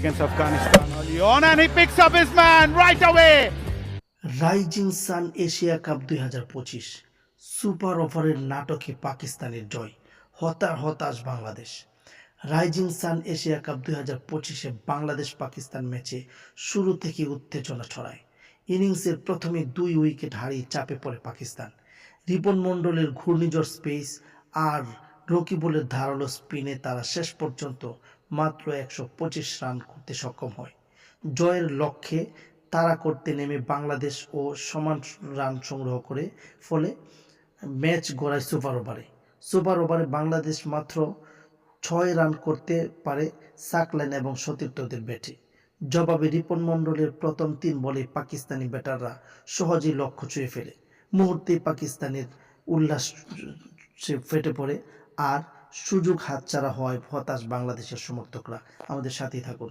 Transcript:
against Afghanistan. Early on, and he picks up his man right away. Rising sun Asia cup দুই হাজার পঁচিশ super ওভারের নাটকে পাকিস্তানের জয় হতার হতাশ Bangladesh. Rising sun Asia cup দুই বাংলাদেশ পাকিস্তান ম্যাচে শুরু থেকে উত্তেজনা ছড়ায়। ইনিংসের প্রথমে দুই উইকেট হারিয়ে চাপে পড়ে পাকিস্তান। রিপন মণ্ডলের ঘূর্ণিঝড় স্পেস আর রকিবুলের ধারালো স্পিনে তারা শেষ পর্যন্ত মাত্র একশো পঁচিশ রান করতে সক্ষম হয়। জয়ের লক্ষ্যে তাড়া করতে নেমে বাংলাদেশ ও সমান রান সংগ্রহ করে, ফলে ম্যাচ গড়ায় সুপার ওভারে। সুপার ওভারে বাংলাদেশ মাত্র ছয় রান করতে পারে সাকলাইন এবং সতীর্থদের ব্যাটে। জবাবে রিপন মণ্ডলের প্রথম তিন বলে পাকিস্তানি ব্যাটাররা সহজেই লক্ষ্য ছুঁয়ে ফেলে। মুহূর্তেই পাকিস্তানের উল্লাস ফেটে পড়ে, আর সুযোগ হাতছাড়া হয় হতাশ বাংলাদেশের সমর্থকরা। আমাদের সাথেই থাকুন।